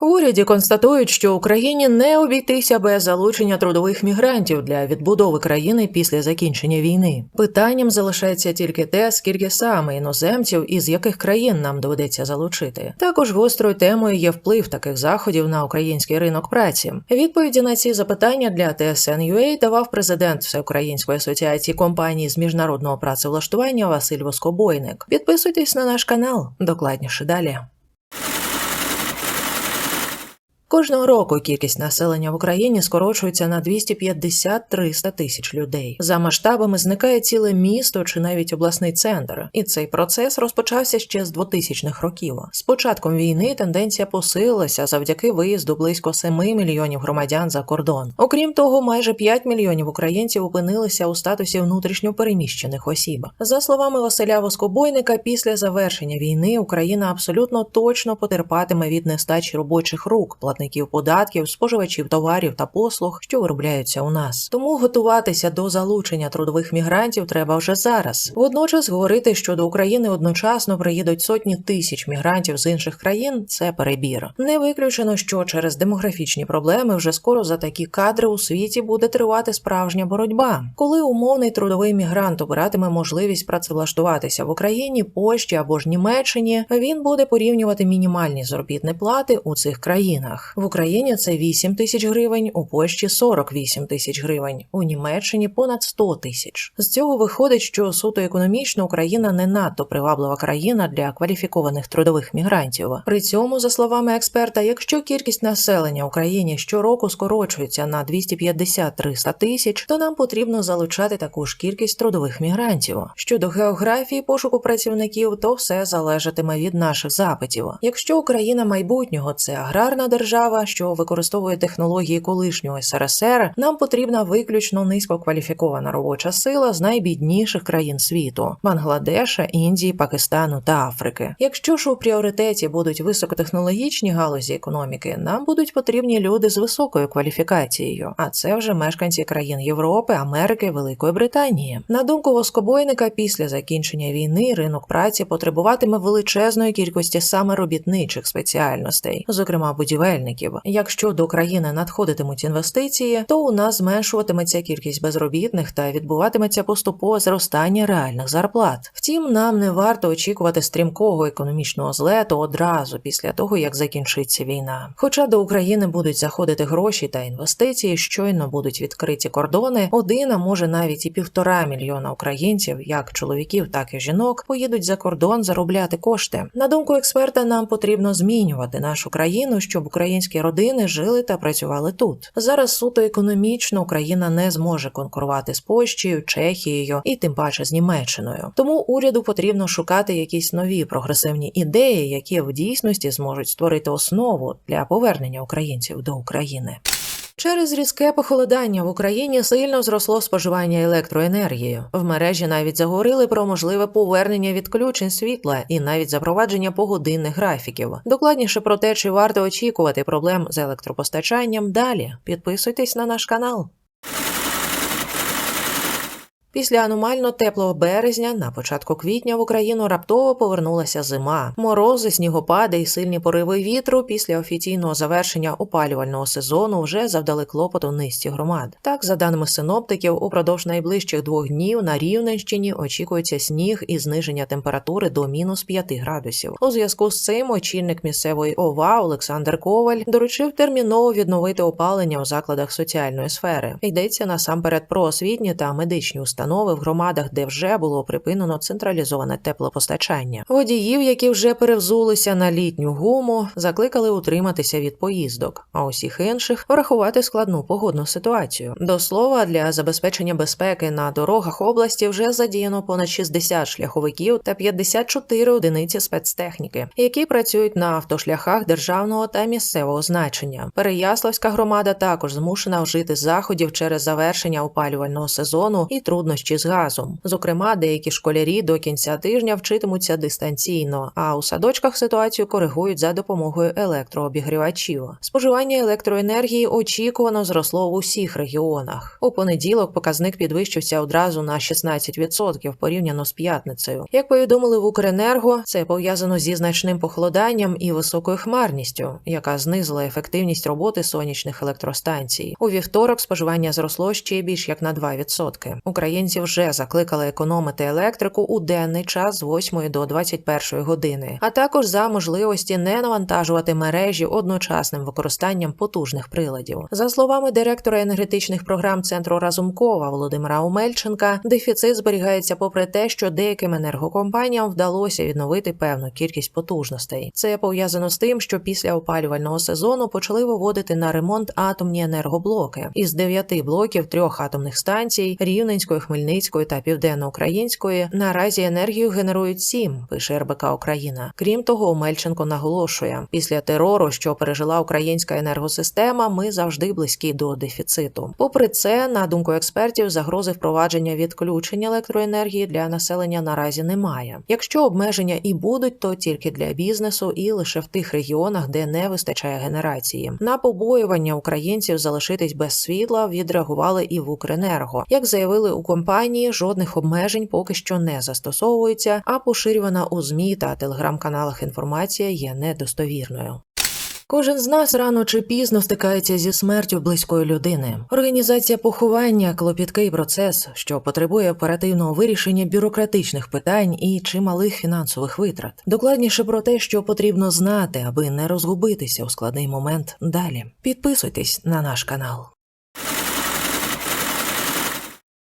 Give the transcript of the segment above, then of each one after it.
В уряді констатують, що Україні не обійтися без залучення трудових мігрантів для відбудови країни після закінчення війни. Питанням залишається тільки те, скільки саме іноземців і з яких країн нам доведеться залучити. Також гострою темою є вплив таких заходів на український ринок праці. Відповіді на ці запитання для TSN.UA давав президент Всеукраїнської асоціації компаній з міжнародного працевлаштування Василь Воскобойник. Підписуйтесь на наш канал. Докладніше далі. Кожного року кількість населення в Україні скорочується на 250-300 тисяч людей. За масштабами зникає ціле місто чи навіть обласний центр. І цей процес розпочався ще з 2000-х років. З початком війни тенденція посилилася завдяки виїзду близько 7 мільйонів громадян за кордон. Окрім того, майже 5 мільйонів українців опинилися у статусі внутрішньо переміщених осіб. За словами Василя Воскобойника, після завершення війни Україна абсолютно точно потерпатиме від нестачі робочих рук платників податків, споживачів товарів та послуг, що виробляються у нас. Тому готуватися до залучення трудових мігрантів треба вже зараз. Водночас говорити, що до України одночасно приїдуть сотні тисяч мігрантів з інших країн це перебір. Не виключено, що через демографічні проблеми вже скоро за такі кадри у світі буде тривати справжня боротьба, коли умовний трудовий мігрант обиратиме можливість працевлаштуватися в Україні, Польщі або ж Німеччині, він буде порівнювати мінімальні заробітні плати у цих країнах. В Україні це 8 тисяч гривень, у Польщі 48 тисяч гривень, у Німеччині понад 100 тисяч. З цього виходить, що суто економічно Україна не надто приваблива країна для кваліфікованих трудових мігрантів. При цьому, за словами експерта, якщо кількість населення Україні щороку скорочується на 250-300 тисяч, то нам потрібно залучати таку ж кількість трудових мігрантів. Щодо географії пошуку працівників, то все залежатиме від наших запитів. Якщо Україна майбутнього це аграрна держава, що використовує технології колишнього СРСР, нам потрібна виключно низькокваліфікована робоча сила з найбідніших країн світу Бангладеша, Індії, Пакистану та Африки. Якщо ж у пріоритеті будуть високотехнологічні галузі економіки, нам будуть потрібні люди з високою кваліфікацією, а це вже мешканці країн Європи, Америки, Великої Британії. На думку воскобойника, після закінчення війни ринок праці потребуватиме величезної кількості саме робітничих спеціальностей, зокрема будівельників. Якщо до країни надходитимуть інвестиції, то у нас зменшуватиметься кількість безробітних та відбуватиметься поступове зростання реальних зарплат. Втім, нам не варто очікувати стрімкого економічного злету одразу після того, як закінчиться війна. Хоча до України будуть заходити гроші та інвестиції, щойно будуть відкриті кордони, один, а може навіть і півтора мільйона українців, як чоловіків, так і жінок, поїдуть за кордон заробляти кошти. На думку експерта, нам потрібно змінювати нашу країну, щоб українські родини жили та працювали тут. Зараз суто економічно Україна не зможе конкурувати з Польщею, Чехією і тим паче з Німеччиною. Тому уряду потрібно шукати якісь нові прогресивні ідеї, які в дійсності зможуть створити основу для повернення українців до України. Через різке похолодання в Україні сильно зросло споживання електроенергії. В мережі навіть заговорили про можливе повернення відключень світла і навіть запровадження погодинних графіків. Докладніше про те, чи варто очікувати проблем з електропостачанням далі. Підписуйтесь на наш канал. Після аномально теплого березня на початку квітня в Україну раптово повернулася зима. Морози, снігопади і сильні пориви вітру після офіційного завершення опалювального сезону вже завдали клопоту низці громад. Так, за даними синоптиків, упродовж найближчих двох днів на Рівненщині очікується сніг і зниження температури до мінус 5 градусів. У зв'язку з цим очільник місцевої ОВА Олександр Коваль доручив терміново відновити опалення у закладах соціальної сфери. Йдеться насамперед про освітні та медичні установи установи в громадах, де вже було припинено централізоване теплопостачання. Водіїв, які вже перевзулися на літню гуму, закликали утриматися від поїздок, а усіх інших врахувати складну погодну ситуацію. До слова, для забезпечення безпеки на дорогах області вже задіяно понад 60 шляховиків та 54 одиниці спецтехніки, які працюють на автошляхах державного та місцевого значення. Переяславська громада також змушена вжити заходів через завершення опалювального сезону і труднощі труднощі з газом. Зокрема, деякі школярі до кінця тижня вчитимуться дистанційно, а у садочках ситуацію коригують за допомогою електрообігрівачів. Споживання електроенергії очікувано зросло в усіх регіонах. У понеділок показник підвищився одразу на 16% порівняно з п'ятницею. Як повідомили в Укренерго, це пов'язано зі значним похолоданням і високою хмарністю, яка знизила ефективність роботи сонячних електростанцій. У вівторок споживання зросло ще більш як на 2%. Українці вже закликали економити електрику у денний час з 8 до 21 години, а також за можливості не навантажувати мережі одночасним використанням потужних приладів. За словами директора енергетичних програм центру Разумкова Володимира Омельченка, дефіцит зберігається попри те, що деяким енергокомпаніям вдалося відновити певну кількість потужностей. Це пов'язано з тим, що після опалювального сезону почали виводити на ремонт атомні енергоблоки. Із дев'яти блоків трьох атомних станцій Рівненської, Хмельницької та Південно-Української наразі енергію генерують сім, пише РБК Україна. Крім того, Омельченко наголошує, після терору, що пережила українська енергосистема, ми завжди близькі до дефіциту. Попри це, на думку експертів, загрози впровадження відключення електроенергії для населення наразі немає. Якщо обмеження і будуть, то тільки для бізнесу і лише в тих регіонах, де не вистачає генерації. На побоювання українців залишитись без світла відреагували і в Укренерго. Як заявили у компанії, жодних обмежень поки що не застосовується, а поширювана у змі та телеграм-каналах інформація є недостовірною. Кожен з нас рано чи пізно стикається зі смертю близької людини. Організація поховання клопіткий процес, що потребує оперативного вирішення бюрократичних питань і чималих фінансових витрат. Докладніше про те, що потрібно знати, аби не розгубитися у складний момент. Далі підписуйтесь на наш канал.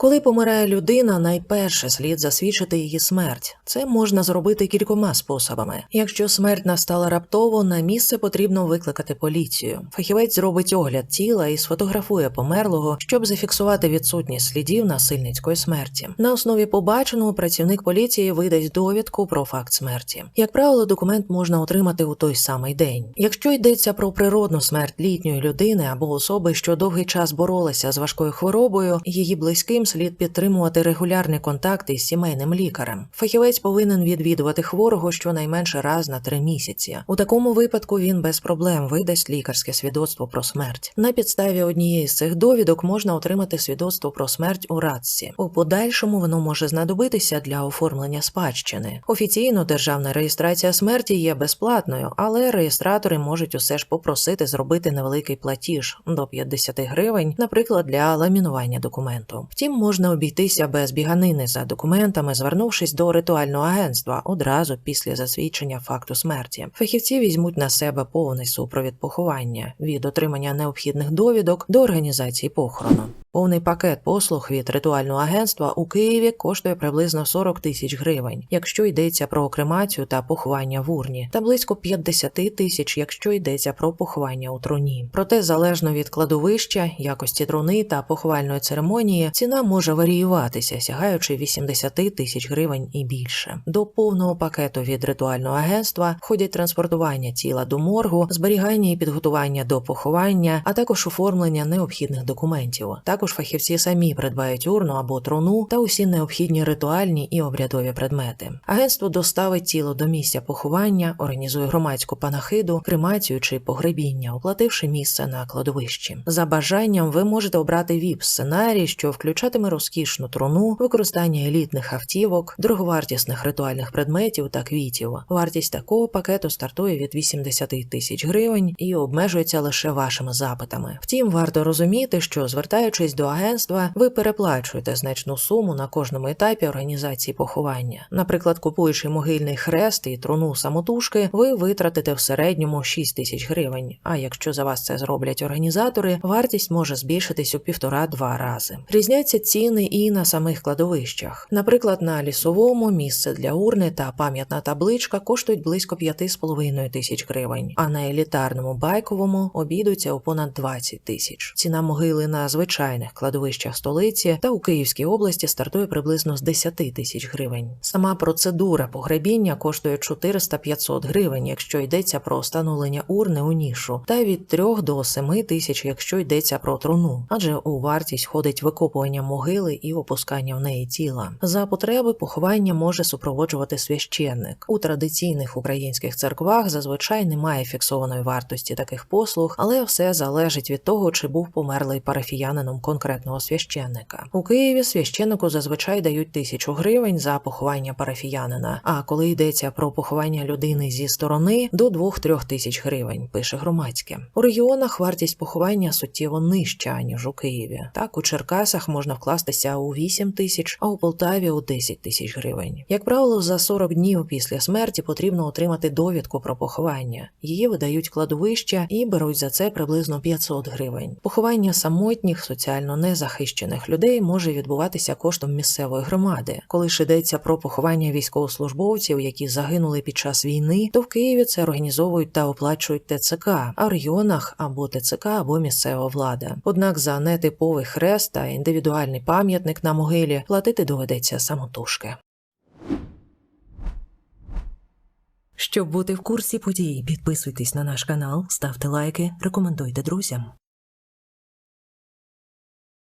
Коли помирає людина, найперше слід засвідчити її смерть. Це можна зробити кількома способами. Якщо смерть настала раптово, на місце потрібно викликати поліцію. Фахівець зробить огляд тіла і сфотографує померлого, щоб зафіксувати відсутність слідів насильницької смерті. На основі побаченого працівник поліції видасть довідку про факт смерті. Як правило, документ можна отримати у той самий день. Якщо йдеться про природну смерть літньої людини або особи, що довгий час боролися з важкою хворобою, її близьким слід підтримувати регулярний контакт із сімейним лікарем. Фахівець повинен відвідувати хворого щонайменше раз на три місяці. У такому випадку він без проблем видасть лікарське свідоцтво про смерть. На підставі однієї з цих довідок можна отримати свідоцтво про смерть у радці. У подальшому воно може знадобитися для оформлення спадщини. Офіційно державна реєстрація смерті є безплатною, але реєстратори можуть усе ж попросити зробити невеликий платіж до 50 гривень, наприклад, для ламінування документу. Втім, можна обійтися без біганини за документами, звернувшись до ритуального агентства одразу після засвідчення факту смерті. Фахівці візьмуть на себе повний супровід поховання від отримання необхідних довідок до організації похорону. Повний пакет послуг від ритуального агентства у Києві коштує приблизно 40 тисяч гривень, якщо йдеться про кремацію та поховання в урні, та близько 50 тисяч, якщо йдеться про поховання у труні. Проте, залежно від кладовища, якості труни та поховальної церемонії, ціна може варіюватися, сягаючи 80 тисяч гривень і більше. До повного пакету від ритуального агентства входять транспортування тіла до моргу, зберігання і підготування до поховання, а також оформлення необхідних документів. Також фахівці самі придбають урну або труну та усі необхідні ритуальні і обрядові предмети. Агентство доставить тіло до місця поховання, організує громадську панахиду, кремацію чи погребіння, оплативши місце на кладовищі. За бажанням ви можете обрати віп сценарій, що включатиме розкішну труну, використання елітних автівок, дороговартісних ритуальних предметів та квітів. Вартість такого пакету стартує від 80 тисяч гривень і обмежується лише вашими запитами. Втім, варто розуміти, що звертаючись до агентства, ви переплачуєте значну суму на кожному етапі організації поховання. Наприклад, купуючи могильний хрест і труну самотужки, ви витратите в середньому 6 тисяч гривень. А якщо за вас це зроблять організатори, вартість може збільшитись у півтора-два рази. Різняться ціни і на самих кладовищах. Наприклад, на лісовому місце для урни та пам'ятна табличка коштують близько 5,5 тисяч гривень, а на елітарному байковому обійдуться у понад 20 тисяч. Ціна могили на звичайному звичайних кладовищах столиці та у Київській області стартує приблизно з 10 тисяч гривень. Сама процедура погребіння коштує 400-500 гривень, якщо йдеться про встановлення урни у нішу, та від 3 до 7 тисяч, якщо йдеться про труну, адже у вартість входить викопування могили і опускання в неї тіла. За потреби поховання може супроводжувати священник. У традиційних українських церквах зазвичай немає фіксованої вартості таких послуг, але все залежить від того, чи був померлий парафіянином конкретного священника. У Києві священнику зазвичай дають тисячу гривень за поховання парафіянина. А коли йдеться про поховання людини зі сторони до 2-3 тисяч гривень, пише громадське. У регіонах вартість поховання суттєво нижча ніж у Києві. Так у Черкасах можна вкластися у 8 тисяч, а у Полтаві у 10 тисяч гривень. Як правило, за 40 днів після смерті потрібно отримати довідку про поховання. Її видають кладовища і беруть за це приблизно 500 гривень. Поховання самотніх соціально незахищених людей може відбуватися коштом місцевої громади. Коли ж йдеться про поховання військовослужбовців, які загинули під час війни, то в Києві це організовують та оплачують ТЦК, а в регіонах або ТЦК, або місцева влада. Однак за нетиповий хрест та індивідуальний пам'ятник на могилі платити доведеться самотужки. Щоб бути в курсі подій, підписуйтесь на наш канал, ставте лайки, рекомендуйте друзям.